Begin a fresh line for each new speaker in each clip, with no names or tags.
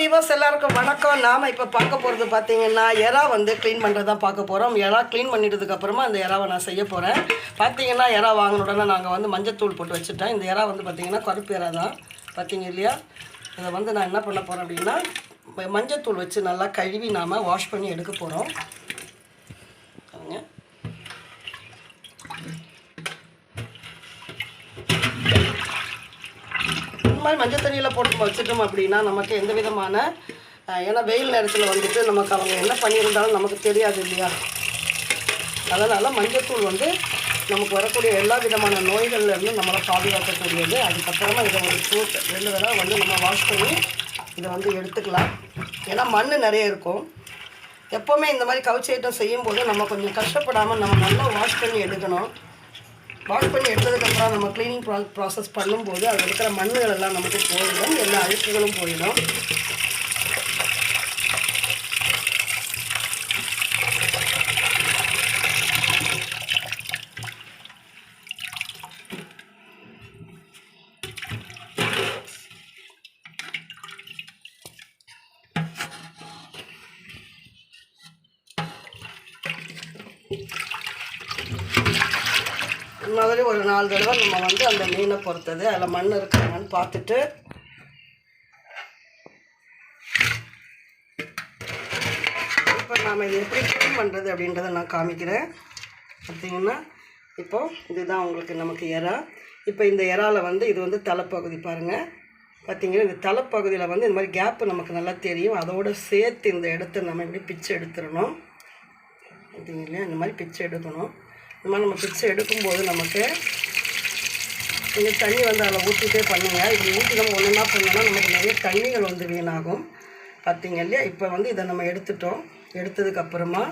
Viewers எல்லாருக்கும் வணக்கம். நாம் இப்போ பார்க்க போகிறது பார்த்தீங்கன்னா எறா வந்து க்ளீன் பண்ணுறதா பார்க்க போகிறோம் எறா க்ளீன் பண்ணிட்டதுக்கப்புறமா அந்த எறாவை நான் செய்ய போகிறேன் பார்த்தீங்கன்னா எறா வாங்கின உடனே நாங்கள் வந்து மஞ்சத்தூள் போட்டு வச்சுட்டேன். இந்த எறா வந்து பார்த்திங்கன்னா கருப்பு எறா தான். பார்த்தீங்க இல்லையா? இதை வந்து நான் என்ன பண்ண போகிறேன் அப்படின்னா மஞ்சத்தூள் வச்சு நல்லா கழுவி நாம் வாஷ் பண்ணி எடுக்க போகிறோம் இந்த மாதிரி மஞ்சள் தண்ணியில் போட்டு வச்சுட்டோம் அப்படின்னா நமக்கு எந்த விதமான ஏன்னா வெயில் நேரத்தில் வந்துட்டு நமக்கு அவங்க என்ன பண்ணியிருந்தாலும் நமக்கு தெரியாது இல்லையா? அதனால் மஞ்சத்தூள் வந்து நமக்கு வரக்கூடிய எல்லா விதமான நோய்கள்லேருந்து நம்மளை பாதுகாக்கக்கூடியது. அதுக்கப்புறமா இதை ஒரு ஃப்ரூட் ரெண்டு தடவை வந்து நம்ம வாஷ் பண்ணி இதை வந்து எடுத்துக்கலாம். ஏன்னா மண் நிறைய இருக்கும். எப்போவுமே இந்த மாதிரி கவுச்சி ஐட்டம் செய்யும்போது நம்ம கொஞ்சம் கஷ்டப்படாமல் நம்ம நல்லா வாஷ் பண்ணி எடுக்கணும். வாஷ் பண்ணி எடுத்ததுக்கப்புறம் நம்ம க்ளீனிங் ப்ரா ப்ராசஸ் பண்ணும்போது அதில் இருக்கிற மண்ணுகள் எல்லாம் நமக்கு போயிடும் எல்லா அழுக்குகளும் போயிடும். மாதிரி ஒரு நாலு தடவை நம்ம வந்து அந்த மீனை பொறுத்தது. அதில் மண் இருக்காங்கன்னு பார்த்துட்டு இப்போ நாம் இது எப்படி க்ளீன் பண்ணுறது அப்படின்றத நான் காமிக்கிறேன். பார்த்தீங்கன்னா இப்போது இதுதான் உங்களுக்கு நமக்கு எறா. இப்போ இந்த இறால வந்து இது வந்து தலைப்பகுதி பாருங்கள் பார்த்தீங்கன்னா இந்த தலைப்பகுதியில் வந்து இந்த மாதிரி கேப்பு நமக்கு நல்லா தெரியும். அதோடு சேர்த்து இந்த இடத்த நம்ம இப்படி பிச்சு எடுத்துடணும். பார்த்திங்க இல்லையா? இந்த மாதிரி பிச்சை எடுக்கணும். இந்த மாதிரி நம்ம பிச்சை எடுக்கும்போது நமக்கு கொஞ்சம் தண்ணி வந்து அதில் ஊற்றிட்டே பண்ணுங்கள் இப்படி ஊற்றி நம்ம ஒன்றுனா பண்ணோம்னா நமக்கு நிறைய தண்ணிகள் வந்து வீணாகும். பார்த்தீங்க இல்லையா? இப்போ வந்து இதை நம்ம எடுத்துட்டோம். எடுத்ததுக்கப்புறமா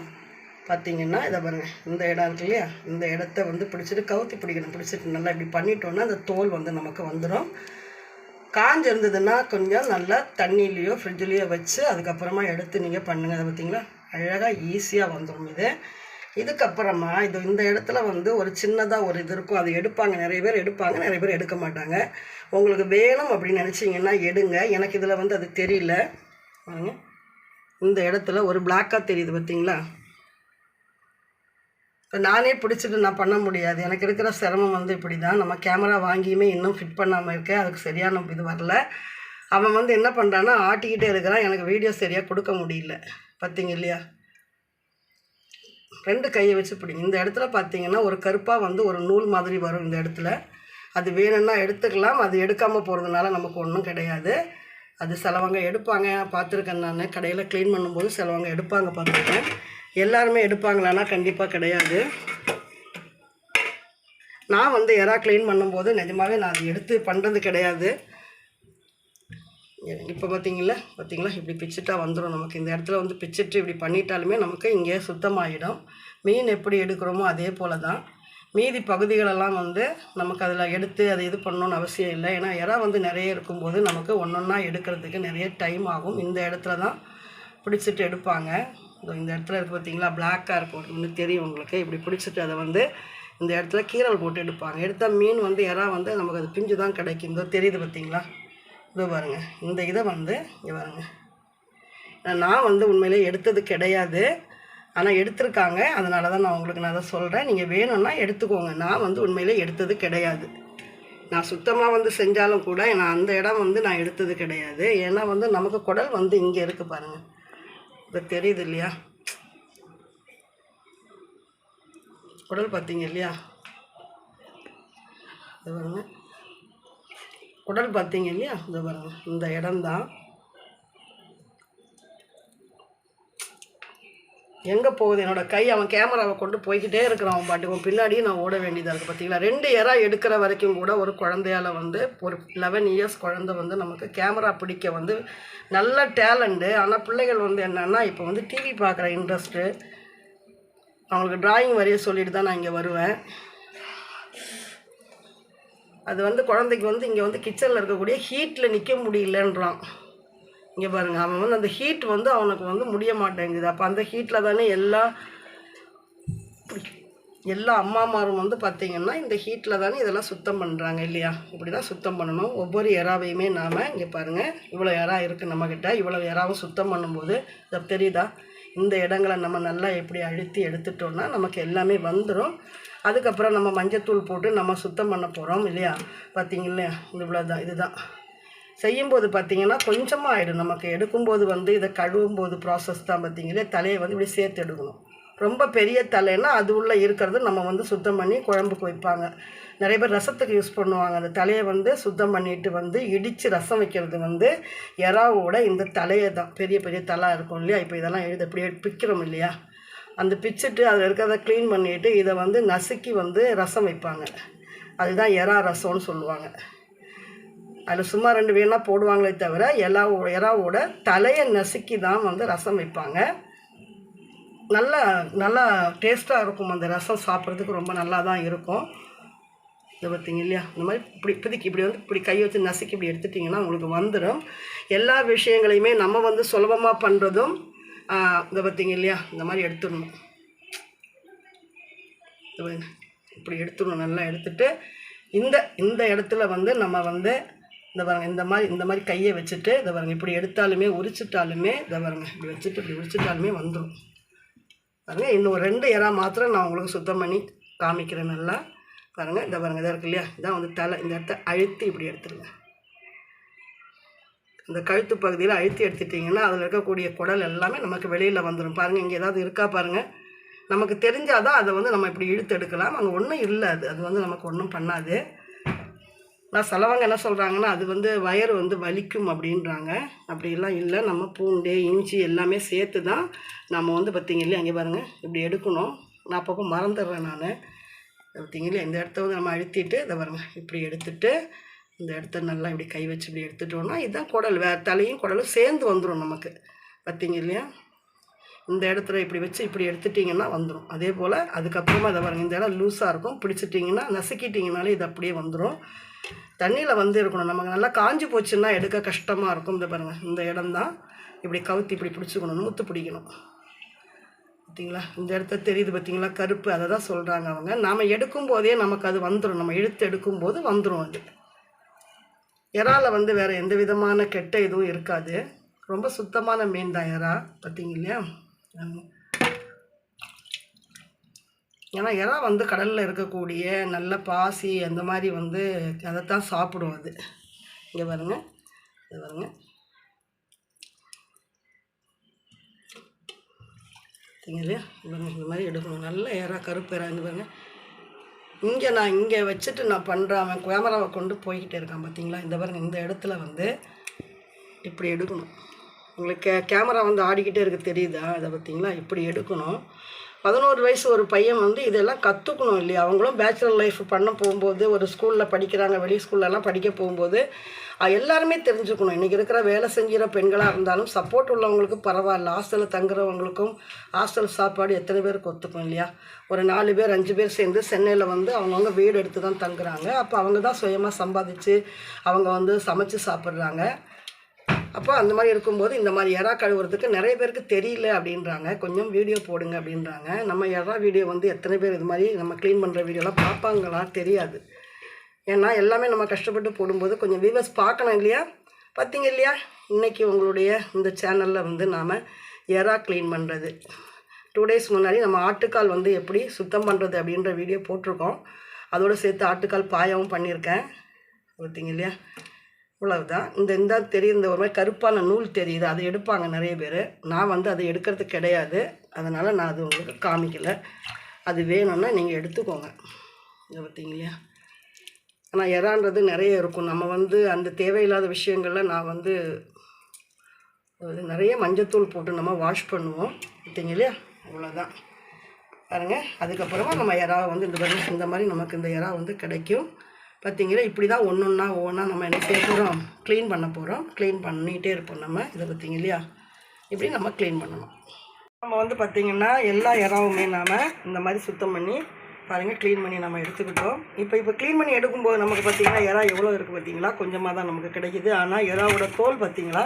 பார்த்தீங்கன்னா இதை பாருங்கள் இந்த இடம் இருக்கு இல்லையா? இந்த இடத்த வந்து பிடிச்சிட்டு கவுத்தி பிடிக்கணும். பிடிச்சிட்டு நல்லா இப்படி பண்ணிட்டோன்னா அந்த தோல் வந்து நமக்கு வந்துடும் காஞ்சிருந்ததுன்னா கொஞ்சம் நல்லா தண்ணியிலையோ ஃப்ரிட்ஜ்லேயோ வச்சு அதுக்கப்புறமா எடுத்து நீங்கள் பண்ணுங்கள் அதை பார்த்தீங்களா? அழகாக ஈஸியாக வந்துடும் இது. இதுக்கப்புறமா இது இந்த இடத்துல வந்து ஒரு சின்னதாக ஒரு இது இருக்கும். அது எடுப்பாங்க. நிறைய பேர் எடுப்பாங்க. நிறைய பேர் எடுக்க மாட்டாங்க. உங்களுக்கு வேணும் அப்படின்னு நினச்சிங்கன்னா எடுங்க. எனக்கு இதில் வந்து அது தெரியல. பாருங்க. இந்த இடத்துல ஒரு பிளாக்காக தெரியுது பார்த்தீங்களா இப்போ நானே பிடிச்சிட்டு நான் பண்ண முடியாது. எனக்கு இருக்கிற சிரமம் வந்து இப்படி தான் நம்ம கேமரா வாங்கியுமே இன்னும் ஃபிட் பண்ணாமல் இருக்கேன் அதுக்கு சரியான இது வரல. அவன் வந்து என்ன பண்ணுறான்னா ஆட்டிக்கிட்டே இருக்கிறான். எனக்கு வீடியோ சரியாக கொடுக்க முடியல. பார்த்தீங்க இல்லையா? ரெண்டு கையை வச்சு பிடிங்க இந்த இடத்துல பார்த்தீங்கன்னா ஒரு கருப்பாக வந்து ஒரு நூல் மாதிரி வரும் இந்த இடத்துல. அது வேணும்னா எடுத்துக்கலாம். அது எடுக்காமல் போகிறதுனால நமக்கு ஒன்றும் கிடையாது. அது சிலவங்க எடுப்பாங்க. பார்த்துருக்கேன் நான். கடையில் க்ளீன் பண்ணும்போது சிலவங்க எடுப்பாங்க பார்த்துருக்கேன். எல்லாருமே எடுப்பாங்களான்னா கண்டிப்பாக கிடையாது. நான் வந்து எறா க்ளீன் பண்ணும்போது நிஜமாகவே நான் அதை எடுத்து பண்ணுறது கிடையாது. இப்போ பார்த்தீங்களா பார்த்தீங்களா இப்படி பிச்சுட்டா வந்துடும் நமக்கு. இந்த இடத்துல வந்து பிச்சுட்டு இப்படி பண்ணிட்டாலுமே நமக்கு இங்கே சுத்தமாகிடும் மீன் எப்படி எடுக்கிறோமோ அதே போல தான் மீதி பகுதிகளெல்லாம் வந்து நமக்கு அதில் எடுத்து அதை இது பண்ணணும்னு அவசியம் இல்லை. ஏன்னா இறா வந்து நிறைய இருக்கும்போது நமக்கு ஒன்றொன்னா எடுக்கிறதுக்கு நிறைய டைம் ஆகும். இந்த இடத்துல தான் பிடிச்சிட்டு எடுப்பாங்க. இந்த இடத்துல இருக்குது பார்த்தீங்களா பிளாக்காக இருக்கும் ஒன்று தெரியும் உங்களுக்கு. இப்படி பிடிச்சிட்டு அதை வந்து இந்த இடத்துல கீரல் போட்டு எடுப்பாங்க. எடுத்தால் மீன் வந்து இறா வந்து நமக்கு அது பிஞ்சு தான் கிடைக்கும். இதோ தெரியுது பார்த்தீங்களா இதை பாருங்கள் இந்த இதை வந்து இங்கே பாருங்கள் நான் வந்து உண்மையிலே எடுத்தது கிடையாது. ஆனால் எடுத்திருக்காங்க. அதனால தான் நான் உங்களுக்கு நான் அதை சொல்கிறேன் நீங்கள் வேணும்னா எடுத்துக்கோங்க. நான் வந்து உண்மையிலே எடுத்தது கிடையாது. நான் சுத்தமாக வந்து செஞ்சாலும் கூட நான் அந்த இடம் வந்து நான் எடுத்தது கிடையாது. ஏன்னா வந்து நமக்கு குடல் வந்து இங்கே இருக்குது பாருங்கள் இது தெரியுது இல்லையா? குடல் பார்த்தீங்க இல்லையா? பாருங்கள் உடல் குடல் பார்த்தீங்க இல்லையா? இந்த பாருங்க. இந்த இடம்தான். எங்கே போகுது? என்னோட கை அவன் கேமராவை கொண்டு போய்கிட்டே இருக்கிறான் அவன் பாட்டுக்கு. பின்னாடியே நான் ஓட வேண்டியதாக இருக்குது பார்த்தீங்களா? ரெண்டு இறா எடுக்கிற வரைக்கும் கூட ஒரு குழந்தையால் வந்து ஒரு லெவன் இயர்ஸ் குழந்தை வந்து நமக்கு கேமரா பிடிக்க வந்து நல்ல டேலண்ட்டு ஆனால் பிள்ளைகள் வந்து என்னென்னா இப்போ வந்து டிவி பார்க்குற இன்ட்ரெஸ்ட்டு அவங்களுக்கு டிராயிங் வரைய சொல்லிட்டு தான் நான் இங்கே வருவேன். அது வந்து குழந்தைக்கு வந்து இங்கே வந்து கிச்சனில் இருக்கக்கூடிய ஹீட்டில் நிற்க முடியலன்றான். இங்கே பாருங்கள் அவன் வந்து அந்த ஹீட் வந்து அவனுக்கு வந்து முடிய மாட்டேங்குது. அப்போ அந்த ஹீட்டில் தானே எல்லா எல்லா அம்மாமாரும் வந்து பார்த்திங்கன்னா இந்த ஹீட்டில் தானே இதெல்லாம் சுத்தம் பண்ணுறாங்க இல்லையா? இப்படி தான் சுத்தம் பண்ணணும். ஒவ்வொரு இறாவையுமே நாம் இங்கே பாருங்கள் இவ்வளோ இறா இருக்குது நம்மக்கிட்ட இவ்வளோ இறாவும் சுத்தம் பண்ணும்போது இதை தெரியுதா? இந்த இடங்களை நம்ம நல்லா எப்படி அழுத்தி எடுத்துட்டோம்னா நமக்கு எல்லாமே வந்துடும் அதுக்கப்புறம் நம்ம மஞ்சத்தூள் போட்டு நம்ம சுத்தம் பண்ண போகிறோம் இல்லையா? பார்த்தீங்களா இவ்வளோ தான் இதுதான். செய்யும்போது பார்த்தீங்கன்னா கொஞ்சமாக ஆகிடும் நமக்கு எடுக்கும்போது வந்து இதை கழுவும் போது ப்ராசஸ் தான் பார்த்தீங்களே தலையை வந்து இப்படி சேர்த்து எடுக்கணும். ரொம்ப பெரிய தலைன்னா அது உள்ளே இருக்கிறது நம்ம வந்து சுத்தம் பண்ணி குழம்புக்கு வைப்பாங்க. நிறைய பேர் ரசத்துக்கு யூஸ் பண்ணுவாங்க. அந்த தலையை வந்து சுத்தம் பண்ணிட்டு வந்து இடித்து ரசம் வைக்கிறது வந்து எறாவோட இந்த தலையை தான் பெரிய பெரிய தலை இருக்கும் இல்லையா? இப்போ இதெல்லாம் எழுத இப்படி பிக்கிறோம் இல்லையா? அந்த பிச்சுட்டு அதில் இருக்கிறத க்ளீன் பண்ணிவிட்டு இதை வந்து நசுக்கி வந்து ரசம் வைப்பாங்க. அதுதான் எறா ரசம்னு சொல்லுவாங்க. அதில் சும்மா ரெண்டு வேணால் போடுவாங்களே தவிர எல்லா எறாவோட தலையை நசுக்கி தான் வந்து ரசம் வைப்பாங்க. நல்லா நல்லா டேஸ்ட்டாக இருக்கும் அந்த ரசம் சாப்பிட்றதுக்கு ரொம்ப நல்லா தான் இருக்கும். இதை பார்த்தீங்க இல்லையா? இந்த மாதிரி இப்படி இப்போதைக்கு இப்படி வந்து இப்படி கை வச்சு நசுக்கி இப்படி எடுத்துட்டிங்கன்னா உங்களுக்கு வந்துடும் எல்லா விஷயங்களையுமே நம்ம வந்து சுலபமாக பண்ணுறதும் இதை பார்த்தீங்க இல்லையா? இந்த மாதிரி எடுத்துடணும். இப்படி எடுத்துடணும். நல்லா எடுத்துட்டு இந்த இந்த இடத்துல வந்து நம்ம வந்து இந்த பாருங்க. இந்த மாதிரி இந்த மாதிரி கையை வச்சுட்டு இதை பாருங்க. இப்படி எடுத்தாலுமே உரிச்சிட்டாலுமே இதை பாருங்க. இப்படி வச்சுட்டு இப்படி உரிச்சிட்டாலுமே வந்துடும். பாருங்கள் இன்னும் ரெண்டு இறா மாத்திரம் நான் உங்களுக்கு சுத்தம் பண்ணி காமிக்கிறேன் நல்லா. பாருங்கள் இந்த பாருங்கள் இதாக இருக்கு இல்லையா? இதான் வந்து தலை. இந்த இடத்த அழுத்தி இப்படி எடுத்துருங்க. இந்த கழுத்து பகுதியில் அழுத்தி எடுத்துட்டிங்கன்னா அதில் இருக்கக்கூடிய குடல் எல்லாமே நமக்கு வெளியில் வந்துடும் பாருங்கள் இங்கே ஏதாவது இருக்கா பாருங்கள் நமக்கு தெரிஞ்சால் தான் அதை வந்து நம்ம இப்படி இழுத்து எடுக்கலாம். அங்கே ஒன்றும் இல்லை அது அது வந்து நமக்கு ஒன்றும் பண்ணாது. நான் சிலவங்க என்ன சொல்கிறாங்கன்னா அது வந்து வயறு வந்து வலிக்கும் அப்படின்றாங்க. அப்படிலாம் இல்லை. நம்ம பூண்டு இஞ்சி எல்லாமே சேர்த்து தான் நம்ம வந்து பார்த்திங்க இல்லையா அங்கே பாருங்கள் இப்படி எடுக்கணும். நான் அப்பப்போ மறந்துடுறேன் நான். பார்த்தீங்க இல்லையா இந்த இடத்த வந்து நம்ம அழுத்திட்டு இதை பாருங்கள் இப்படி எடுத்துகிட்டு இந்த இடத்த நல்லா இப்படி கை வச்சு இப்படி எடுத்துட்டோன்னா இதுதான் குடல். வே தலையும் குடலும் சேர்ந்து வந்துடும் நமக்கு. பார்த்தீங்க இல்லையா? இந்த இடத்துல இப்படி வச்சு இப்படி எடுத்துட்டிங்கன்னா வந்துடும் அதே போல் அதுக்கப்புறமா இதை பாருங்கள் இந்த இடம் லூஸாக இருக்கும். பிடிச்சிட்டிங்கன்னா நசுக்கிட்டிங்கனாலே இது அப்படியே வந்துடும் தண்ணியில் வந்து இருக்கணும். நமக்கு நல்லா காஞ்சி போச்சுன்னா எடுக்க கஷ்டமாக இருக்கும். இந்த பாருங்கள் இந்த இடம் தான் இப்படி கவுத்தி இப்படி பிடிச்சிக்கணும் நூற்று பிடிக்கணும். பார்த்தீங்களா இந்த இடத்த தெரியுது பார்த்தீங்களா கருப்பு அதை தான் சொல்கிறாங்க அவங்க. நாம் எடுக்கும் போதே நமக்கு அது வந்துடும் நம்ம இழுத்து எடுக்கும்போது வந்துடும் அது. இறால வந்து வேறு எந்த விதமான கெட்ட இதுவும் இருக்காது. ரொம்ப சுத்தமான மீன் தான் இறா பார்த்தீங்க இல்லையா ஏன்னா இறா வந்து கடலில் இருக்கக்கூடிய நல்ல பாசி அந்த மாதிரி வந்து அதைத்தான் சாப்பிடும் அது. இங்கே பாருங்க. இது பாருங்க. பார்த்தீங்க இல்லையா இந்த மாதிரி- எடுக்கணும். நல்ல இறா கருப்பு இறா இந்த பாருங்கள் இங்கே நான் இங்கே வச்சுட்டு நான் பண்ணுறேன் அவன் கேமராவை கொண்டு போய்கிட்டே இருக்கான் பார்த்தீங்களா இந்த பாருங்கள் இந்த இடத்துல வந்து இப்படி எடுக்கணும். உங்களுக்கு கே கேமரா வந்து ஆடிக்கிட்டே இருக்க தெரியுதா? அதை பார்த்தீங்களா இப்படி எடுக்கணும். பதினோரு வயசு ஒரு பையன் வந்து இதெல்லாம் கற்றுக்கணும் இல்லையா? அவங்களும் பேச்சுலர் லைஃப் பண்ண போகும்போது ஒரு ஸ்கூலில் படிக்கிறாங்க வெளி ஸ்கூல்லலாம் படிக்க போகும்போது எல்லாருமே தெரிஞ்சுக்கணும். இன்றைக்கி இருக்கிற வேலை செஞ்சுற பெண்களாக இருந்தாலும் சப்போர்ட் உள்ளவங்களுக்கும் பரவாயில்ல. ஹாஸ்டலில் தங்குறவங்களுக்கும் ஹாஸ்டல் சாப்பாடு எத்தனை பேருக்கு ஒத்துக்கும் இல்லையா? ஒரு நாலு பேர் அஞ்சு பேர் சேர்ந்து சென்னையில் வந்து அவங்கவுங்க வீடு எடுத்து தான் தங்குறாங்க. அப்போ அவங்க தான் சுயமாக சம்பாதிச்சு அவங்க வந்து சமைச்சு சாப்பிட்றாங்க. அப்போ அந்த மாதிரி இருக்கும்போது இந்த மாதிரி எறா கழுவுறதுக்கு நிறைய பேருக்கு தெரியல அப்படின்றாங்க. கொஞ்சம் வீடியோ போடுங்க அப்படின்றாங்க. நம்ம எறா வீடியோ வந்து எத்தனை பேர் இது மாதிரி நம்ம க்ளீன் பண்ணுற வீடியோலாம் பார்ப்பாங்களா? தெரியாது. ஏன்னா எல்லாமே நம்ம கஷ்டப்பட்டு போடும்போது கொஞ்சம் வியூவர்ஸ் பார்க்கணும் இல்லையா? பார்த்தீங்க இல்லையா? இன்றைக்கி உங்களுடைய இந்த சேனலில் வந்து நாம் எறா க்ளீன் பண்ணுறது டூ டேஸ் முன்னாடி நம்ம ஆட்டுக்கால் வந்து எப்படி சுத்தம் பண்ணுறது அப்படின்ற வீடியோ போட்டிருக்கோம். அதோடு சேர்த்து ஆட்டுக்கால் பாயாவும் பண்ணியிருக்கேன். பார்த்தீங்க இல்லையா? இவ்வளவுதான். இந்த இந்த தெரியும் இந்த ஒரு மாதிரி கருப்பான நூல் தெரியுது. அதை எடுப்பாங்க நிறைய பேர். நான் வந்து அதை எடுக்கிறது கிடையாது. அதனால் நான் அது உங்களுக்கு காமிக்கலை. அது வேணும்னா நீங்கள் எடுத்துக்கோங்க. இதை பார்த்தீங்களா ஆனால் எறான்றது நிறைய இருக்கும். நம்ம வந்து அந்த தேவையில்லாத விஷயங்களில் நான் வந்து அது நிறைய மஞ்சத்தூள் போட்டு நம்ம வாஷ் பண்ணுவோம். பார்த்தீங்க இல்லையா அவ்வளோதான் பாருங்கள் அதுக்கப்புறமா நம்ம எறா வந்து இந்த பாருங்க இந்த மாதிரி நமக்கு இந்த எறா வந்து கிடைக்கும். பார்த்தீங்களா இப்படி தான் ஒன்று ஒன்றா ஒவ்வொன்றா நம்ம என்ன செய்ய போகிறோம் க்ளீன் பண்ண போகிறோம் க்ளீன் பண்ணிகிட்டே இருப்போம் நம்ம. இதை பார்த்திங்க இல்லையா இப்படி நம்ம க்ளீன் பண்ணணும். நம்ம வந்து பார்த்திங்கன்னா எல்லா இறாவுமே நாம் இந்த மாதிரி சுத்தம் பண்ணி பாருங்கள் க்ளீன் பண்ணி நம்ம எடுத்துக்கிட்டோம். இப்போ இப்போ க்ளீன் பண்ணி எடுக்கும்போது நமக்கு பார்த்திங்கன்னா இறா எவ்வளோ இருக்குது பார்த்திங்களா கொஞ்சமாக தான் நமக்கு கிடைக்கிது. ஆனால் இறாவோட தோல் பார்த்திங்களா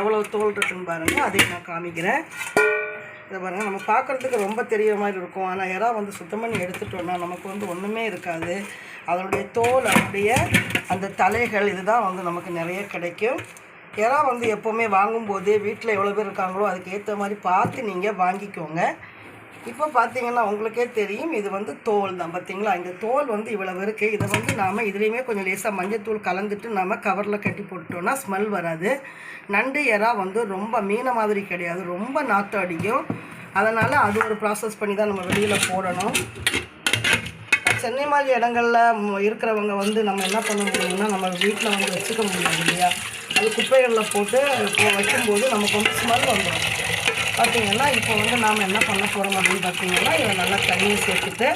எவ்வளோ தோல் இருக்குன்னு பாருங்கள் அதை நான் காமிக்கிறேன். இதை பாருங்கள் நம்ம பார்க்குறதுக்கு ரொம்ப தெரிய மாதிரி இருக்கும். ஆனால் இறா வந்து சுத்தம் பண்ணி எடுத்துட்டோம்னா நமக்கு வந்து ஒன்றுமே இருக்காது. அதனுடைய தோல் அதனுடைய அந்த தலைகள் இதுதான் வந்து நமக்கு நிறைய கிடைக்கும். இறா வந்து எப்போவுமே வாங்கும்போது வீட்டில் எவ்வளோ பேர் இருக்காங்களோ அதுக்கு ஏற்ற மாதிரி பார்த்து நீங்கள் வாங்கிக்கோங்க. இப்போ பார்த்தீங்கன்னா உங்களுக்கே தெரியும் இது வந்து தோல் தான். பார்த்தீங்களா? இந்த தோல் வந்து இவ்வளவு இருக்குது இதை வந்து நாம் இதுலேயுமே கொஞ்சம் லேசாக மஞ்சத்தூள் கலந்துட்டு நாம் கவரில் கட்டி போட்டோம்னா ஸ்மெல் வராது. நண்டு எறா வந்து ரொம்ப மீனை மாதிரி கிடையாது. ரொம்ப நாற்று அடிக்கும். அதனால் அது ஒரு ப்ராசஸ் பண்ணி தான் நம்ம வெளியில் போடணும். சென்னை மாதிரி இடங்களில் இருக்கிறவங்க வந்து நம்ம என்ன பண்ண முடியும்னா நம்ம வீட்டில் வந்து வச்சுக்க முடியாது இல்லையா? அது குப்பைகளில் போட்டு வைக்கும்போது நமக்கு வந்து ஸ்மெல் வந்துடும் பார்த்தீங்கன்னா இப்போ வந்து நாம் என்ன பண்ண போகிறோம் அப்படின்னு பார்த்தீங்கன்னா இதை நல்லா தண்ணியை சேர்த்துட்டு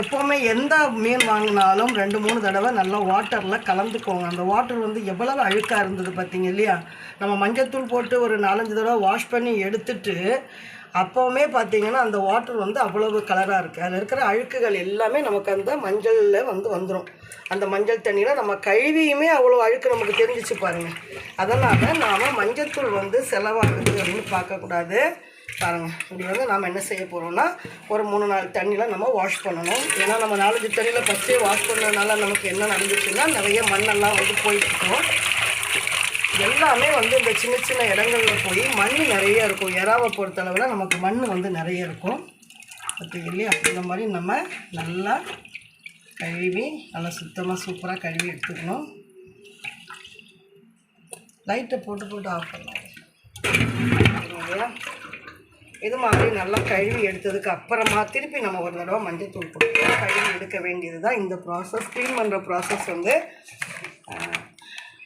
எப்போவுமே எந்த மீன் வாங்கினாலும் ரெண்டு மூணு தடவை நல்லா வாட்டரில் கலந்துக்கோங்க. அந்த வாட்டர் வந்து எவ்வளவு அழுக்காக இருந்தது பார்த்தீங்க இல்லையா? நம்ம மஞ்சத்தூள் போட்டு ஒரு நாலஞ்சு தடவை வாஷ் பண்ணி எடுத்துட்டு அப்போவுமே பார்த்தீங்கன்னா அந்த வாட்டர் வந்து அவ்வளவு கலராக இருக்குது அதில் இருக்கிற அழுக்குகள் எல்லாமே நமக்கு அந்த மஞ்சளில் வந்து வந்துடும் அந்த மஞ்சள் தண்ணியில் நம்ம கழுவியுமே அவ்வளோ அழுக்கு நமக்கு தெரிஞ்சிச்சு பாருங்கள் அதனால் நாம் மஞ்சத்தூள் வந்து செலவாகுது அப்படின்னு பார்க்கக்கூடாது பாருங்கள் இப்படி வந்து நாம் என்ன செய்ய போகிறோம்னா ஒரு மூணு நாலு தண்ணியில் நம்ம வாஷ் பண்ணணும். ஏன்னா நம்ம நாலஞ்சு தண்ணியில் ஃபஸ்ட்டே வாஷ் பண்ணதுனால நமக்கு என்ன நடந்துச்சுன்னா நிறைய மண்ணெல்லாம் வந்து போயிட்டுருக்கோம் எல்லாமே வந்து இந்த சின்ன சின்ன இடங்களில் போய் மண் நிறைய இருக்கும். எறாவை பொறுத்தளவில் நமக்கு மண் வந்து நிறைய இருக்கும். பார்த்தீங்க இல்லையா? மாதிரி நம்ம நல்லா கழுவி நல்லா சுத்தமாக சூப்பராக கழுவி எடுத்துக்கணும். லைட்டை போட்டு போட்டு ஆஃப் பண்ணலாம் இல்லையா? இது மாதிரி நல்லா கழுவி எடுத்ததுக்கு அப்புறமா திருப்பி நம்ம ஒரு தடவை மஞ்சத்தூள் போட்டு கழுவி எடுக்க வேண்டியது தான் இந்த ப்ராசஸ் க்ளீன் பண்ணுற ப்ராசஸ் வந்து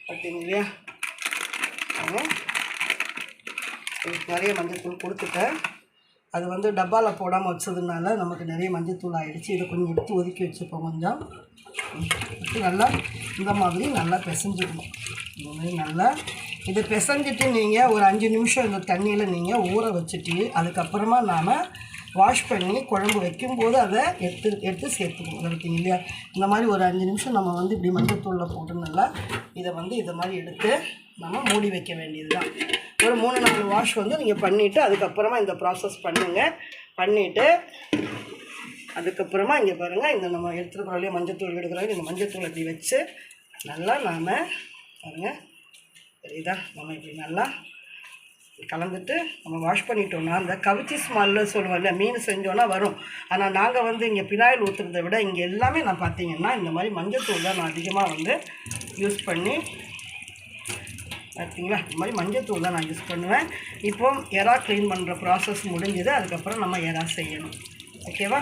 பார்த்தீங்க இல்லையா? பாருங்க. இதுக்கு நிறைய மஞ்சத்தூள் கொடுத்துட்டேன். அது வந்து டப்பாவில் போடாமல் வச்சதுனால நமக்கு நிறைய மஞ்சத்தூள் ஆகிடுச்சு இதை கொஞ்சம் எடுத்து ஒதுக்கி வச்சுப்போம் கொஞ்சம். நல்லா இந்த மாதிரி நல்லா பிசைஞ்சிடணும். இந்த மாதிரி நல்லா இதை பிசைஞ்சிட்டு நீங்கள் ஒரு அஞ்சு நிமிஷம் இந்த தண்ணியில் நீங்கள் ஊற வச்சுட்டு அதுக்கப்புறமா நாம் வாஷ் பண்ணி குழம்பு வைக்கும்போது அதை எடுத்து எடுத்து சேர்த்துக்கணும். பார்த்தீங்க இல்லையா? இந்த மாதிரி ஒரு அஞ்சு நிமிஷம் நம்ம வந்து இப்படி மஞ்சத்தூளில் போட்டு நல்லா இதை வந்து இதை மாதிரி எடுத்து நம்ம மூடி வைக்க வேண்டியது தான் ஒரு மூணு நாலு வாஷ் வந்து நீங்கள் பண்ணிவிட்டு அதுக்கப்புறமா இந்த ப்ராசஸ் பண்ணுங்கள் பண்ணிவிட்டு அதுக்கப்புறமா இங்கே பாருங்கள் இந்த நம்ம எடுத்துருக்கிறோம் இல்லையா மஞ்சத்தூள் எடுக்கிறோம் இந்த மஞ்சத்தூள் இப்படி வச்சு நல்லா நாம் பாருங்கள் சரிதா நம்ம இப்படி நல்லா கலந்துட்டு நம்ம வாஷ் பண்ணிட்டோம்னா அந்த கவிச்சி ஸ்மெல்லு சொல்லுவோம்ல மீன் செஞ்சோன்னா வரும். ஆனால் நாங்கள் வந்து இங்கே பினாயில் ஊற்றுறதை விட இங்கே எல்லாமே நான் பார்த்தீங்கன்னா இந்த மாதிரி மஞ்சத்தூள் தான் நான் அதிகமாக வந்து யூஸ் பண்ணி பார்த்தீங்களா இந்த மாதிரி மஞ்சத்தூள் தான் நான் யூஸ் பண்ணுவேன். இப்போ எறா க்ளீன் பண்ணுற ப்ராசஸ் முடிஞ்சது. அதுக்கப்புறம் நம்ம எறா செய்யணும். ஓகேவா